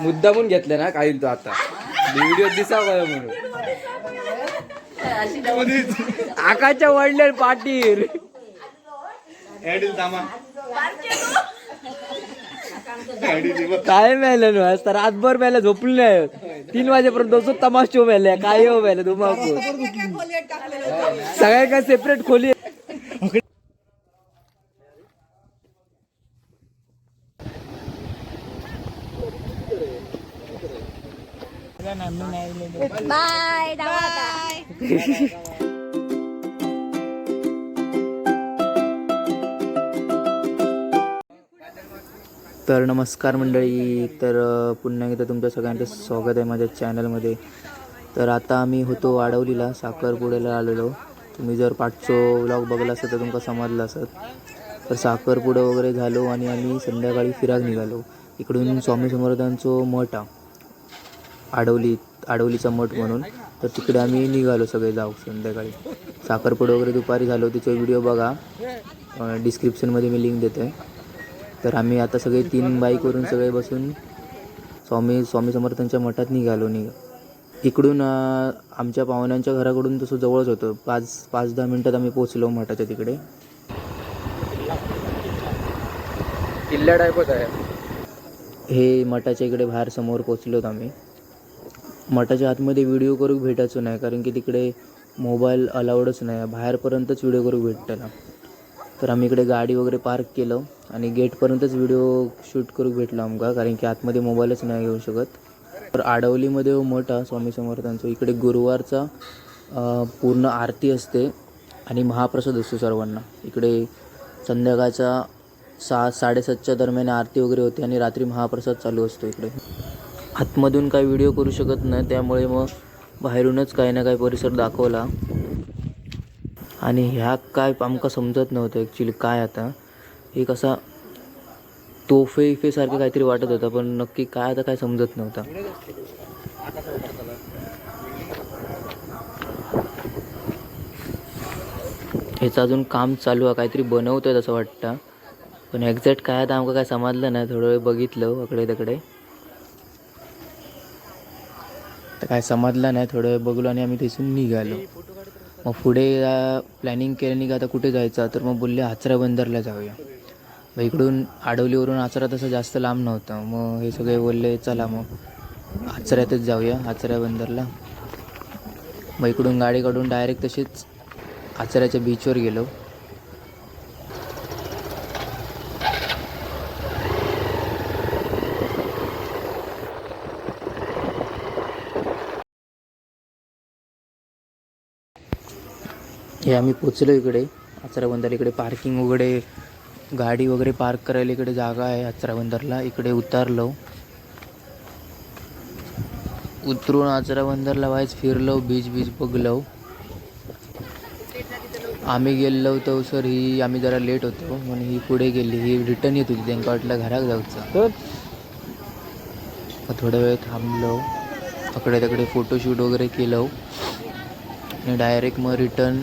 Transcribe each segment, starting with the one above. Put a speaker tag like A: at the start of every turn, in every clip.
A: मुद्दामून घेतलं ना काही तो आता. व्हिडिओ दिसावा म्हणून. आकाशच्या वडले पाटील. काय मिळालं ना हो? आज तर रातभर मेलं झोपले नाही. तीन वाजेपर्यंत तमाशो मेल्या काय हो मेलं धुमाकू सगळ्या काय सेपरेट खोली
B: बाय बाय
A: तर नमस्कार मंडळी तर पुन्हा एकदा तुमच्या सगळ्यांचं स्वागत आहे माझ्या चॅनलमध्ये तर आता आम्ही होतो वाडवलीला साखरपुड्याला आलेलो. तुम्ही जर पाठचो व्लॉग बघला असत तर तुमका समजलं असत तर साखरपुडं वगैरे झालो आणि आम्ही संध्याकाळी फिराक निघालो. इकडून स्वामी समर्थांचो मठ हा आडवली आडवलीचा मठ म्हणून. तर तिकडे आम्ही निघालो सगळे जाऊ संध्याकाळी. साखरपुडं वगैरे दुपारी झालो तिचा व्हिडिओ बघा. डिस्क्रिप्शनमध्ये मी लिंक देतो आहे तर आम्ही आता सगळे तीन बाईकवरून सगळे बसून स्वामी स्वामी समर्थांच्या मठात निघालो निघ. इकडून आमच्या पाहुण्यांच्या घराकडून तसं जवळच होतं. पाच पाच दहा मिनटात आम्ही पोचलो मठाच्या तिकडे. किल्ला टाईपच आहे. हे मठाच्या इकडे बाहेर समोर पोचलोत आम्ही. मठाच्या आतमध्ये व्हिडिओ करू भेटायचो नाही कारण की तिकडे मोबाईल अलाउडच नाही. बाहेरपर्यंतच व्हिडिओ करू भेटताना तर आम्ही इकडे गाडी वगैरे पार्क केलं आणि गेटपर्यंतच व्हिडिओ शूट करू भेटला आमका कारण की आतमध्ये मोबाईलच नाही घेऊ शकत. तर आडवलीमध्ये हो मठ हा स्वामी समर्थांचं. इकडे गुरुवारचा पूर्ण आरती असते आणि महाप्रसाद असतो सर्वांना. इकडे संध्याकाळचा सहा साडेसातच्या दरम्यान आरती वगैरे होते आणि रात्री महाप्रसाद चालू असतो इकडे. आतमधून काही व्हिडिओ करू शकत नाही त्यामुळे मग बाहेरूनच काही ना काही परिसर दाखवला. आणि ह्या काय आमका समजत नव्हतं ॲक्च्युली काय आता. एक असा तोफे इफेसारखं काहीतरी वाटत होतं पण नक्की काय आता काय समजत नव्हतं. ह्याचं अजून काम चालू आहे काहीतरी बनवत असं वाटतं. पण एक्झॅक्ट काय आता आमका काय समजलं नाही थोडं वेळ बघितलं अकडे तिकडे तर काय समजलं नाही थोडं वेळ बघलो आणि आम्ही तिथून निघालो. मग पुढे प्लॅनिंग केल्याने की आता कुठे जायचं तर मग बोलले आचरा बंदरला जाऊया. मग इकडून आडवलीवरून आचरा तसं जास्त लांब नव्हतं. मग हे सगळे बोलले चला मग आचऱ्यातच जाऊया आचऱ्या बंदरला. मग इकडून गाडी काढून डायरेक्ट तशीच आचऱ्याच्या बीचवर गेलो. हे आम्ही पोचलो इकडे. आचरा बंदर इकडे पार्किंग वगैरे गाडी वगैरे पार्क करायला इकडे जागा आहे. आचरा बंदरला इकडे उतारलो. उतरून आचरा बंदरला वाईज फिरलो बीच बीच बघलो. आम्ही गेलो होतो सर ही आम्ही जरा लेट होतो म्हणून ही पुढे गेली. ही रिटर्न येत होती त्यांना वाटलं घरात जाऊचं. मग थोडा वेळ थांबलो. तकडे तकडे फोटोशूट वगैरे केलं. आणि डायरेक्ट मग रिटर्न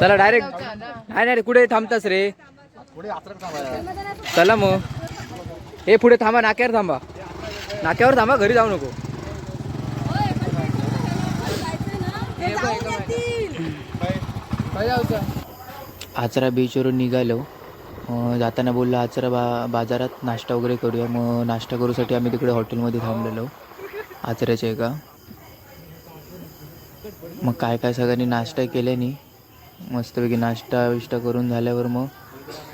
A: चला डायरेक्ट. नाही नाही रे, कुठे थांबतास रे? चला मग. हे पुढे थांबा नाक्यावर थांबा. नाक्यावर थांबा घरी जाऊ नको. आचरा बीचवरून निघालो. जाताना बोललो आचरा बा बाजारात नाश्ता वगैरे करूया. मग नाश्ता करूसाठी आम्ही तिकडे हॉटेलमध्ये थांबलेलो. आचऱ्याच्या एका. मग काय काय सगळ्यांनी नाश्ता केल्याने मस्तपैकी नाश्ता विष्टा करून झाल्यावर मग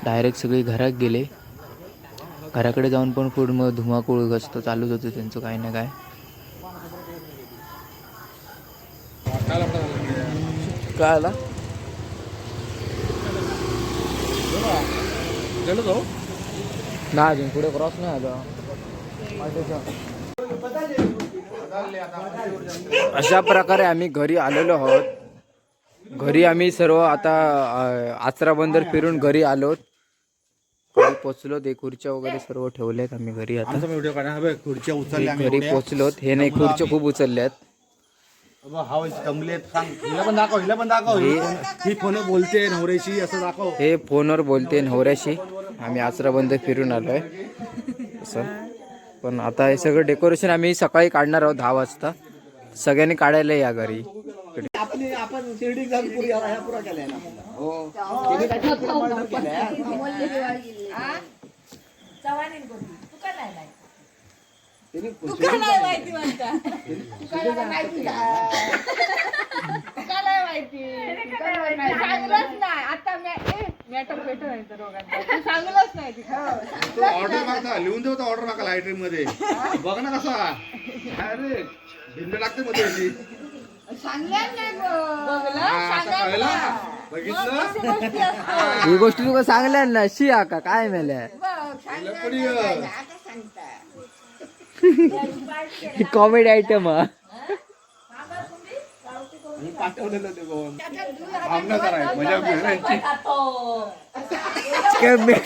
A: डायरेक्ट सगळे घरात गेले. घराकडे जाऊन पण फूड मग धुमाकूळ असतं चालूच होतं त्यांचं काय ना काय. काय आला
C: ना अजून पुढे क्रॉस नाही आला अशा प्रकारे आम्ही घरी आलेलो आहोत. घरी आम्ही सर्व आता आचरा बंदर फिरून घरी आलोत घरी पोचलो ते खुर्च्या वगैरे सर्व ठेवल्यात आम्ही घरी आता.
D: खुर्च्या उचलल्या
C: घरी. पोचलोत. हे नाही खुर्च्या खूप उचलल्यात.
D: बोलते नवऱ्याशी असं दाखव.
C: हे फोनवर बोलते नवऱ्याशी. आम्ही आचरा बंदर फिरून आलोय. असं. पण आता हे सगळं डेकोरेशन आम्ही सकाळी काढणार आहोत दहा वाजता. सगळ्यांनी काढायला या घरी.
D: आपली आपण शिर्डी
B: नाही माहिती म्हणता. तुका माहिती सांगलंच नाही. आता मॅटर भेटत नाही तर दोघांचा. तू सांगलंच नाही तिथं.
D: तो ऑर्डर मागता. लिहून देऊ ऑर्डर मागा लाईटरी मध्ये. बघ ना कसा. अरे भिंड लागते मध्ये अशी.
B: सांगलं नाही बघलं?
D: हा, कळलं? बघितलं?
C: ही गोष्टी तुका सांगल्या ना शी आका काय मेल्या. ही कॉमेडी आयटम हा.
D: मी पाठवलेलं ते बघून. भावना कराय मजा घेण्याची
C: काय मे-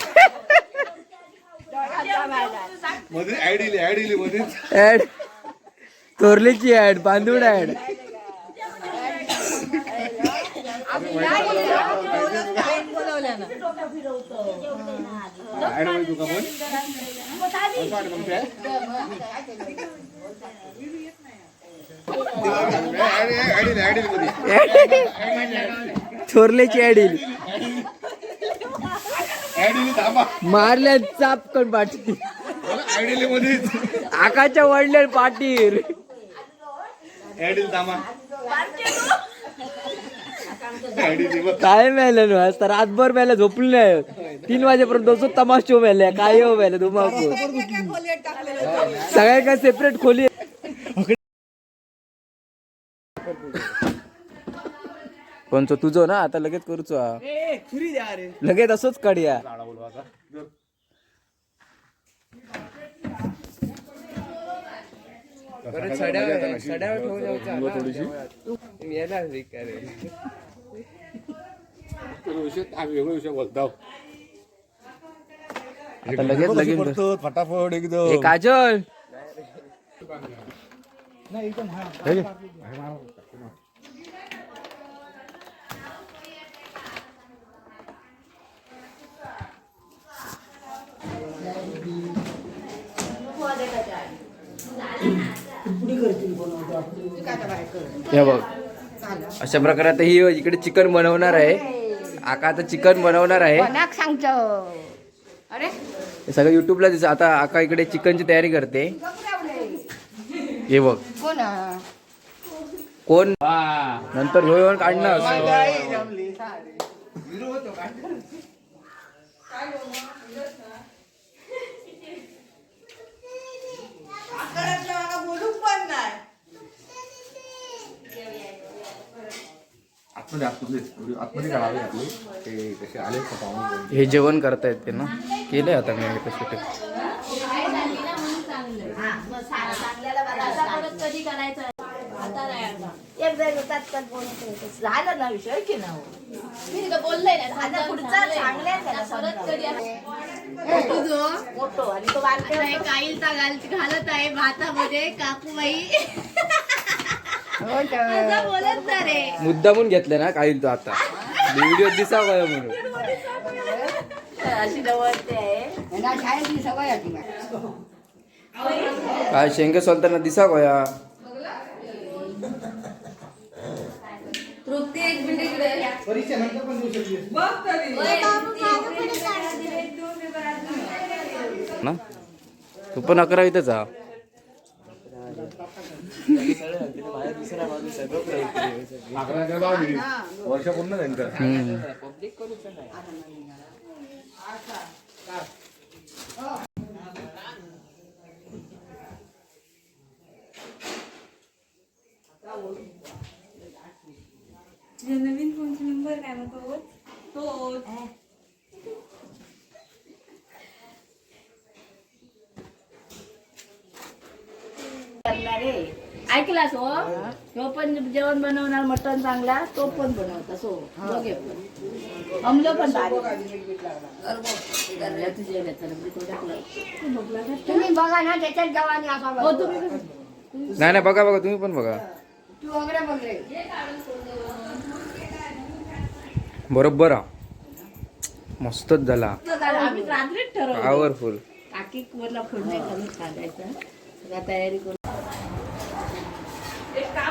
D: मध्ये ऍड इली ऍड इली मध्ये.
C: ऍड थोरलीची ऍड. बांधून ऍड
D: ऍड होईल तुका पण असं वाटतं
C: मारल्या चाप कण पाठी
D: ऍड इली मध्ये
C: आकाच्या वडल्या
D: थांबा
C: काय मेलं ना आज तर रातभर मेल्या झोपली नाही तीन वाजेपर्यंत दोन तमाशो मेल्या. काय हो मेल्या धुमाकू सगळ्या काय सेपरेट खोली कोणचं तुझं ना आता लगेच करूचो हा. लगेच असंच काढूया.
D: विषय आम्ही वेगळा विषय बोलतो.
C: आता लगेच लगेच
D: फटाफट
C: हे
D: एकदम
C: काजल हे बघ. अशा प्रकारे आता ही इकडे चिकन बनवणार आहे. आका आता चिकन बनवणार आहे.
B: सांगतो. अरे.
C: हे सगळं युट्यूबला दिसत. आता आका इकडे चिकनची तयारी करते. हे बघ.
B: कोण?
C: कोण? नंतर ह्यो येऊन काढणार.
D: आतमध्ये आतमध्ये आतमध्ये काढावे आपले ते कसे आले का पाहून?
C: हे जेवण करता येते ना? केलंय आता मी ते
B: एक बोलत होते. झालं ना विषय की ना
E: मी तुला बोललंय ना
B: आता पुढचा चांगल्या त्याला
E: परत कधी
B: समजावं. मोठो आणि तो बारका
E: आता एक आईलता घाल घालत आहे भातामध्ये काकूबाई. बोलत ना रे.
C: मुद्दामून घेतलं ना काही तो आता. व्हिडिओ दिसा काय म्हणून.
B: अशी.
C: काय शेंगे सोलताना दिसा गोया
E: तृप्ती एक मिनिट इकडे.
C: ना? तू पण अकरावीतच
D: अकरा बावीस वर्ष पूर्ण त्यांचं
C: हम्म.
E: नवीन फोनचा नंबर काय मग तोच?
F: ऐकलास हो. तो पण जेवण बनवणार मटण चांगला तो पण बनवता सो दोघे पण. अमलो पण?
B: तुम्ही बघा ना त्याच्यात गव्हाणी असा
F: हो. तुम्ही.
C: नाही नाही बघा बघा तुम्ही पण बघा.
B: तू वगैरे
C: बरोबर हा. मस्तच झाला.
F: आम्ही रात्रीच ठरवलं.
C: पॉवरफुल
F: काकी वरला फोडणे घालून काढायचं सगळा तयारी करून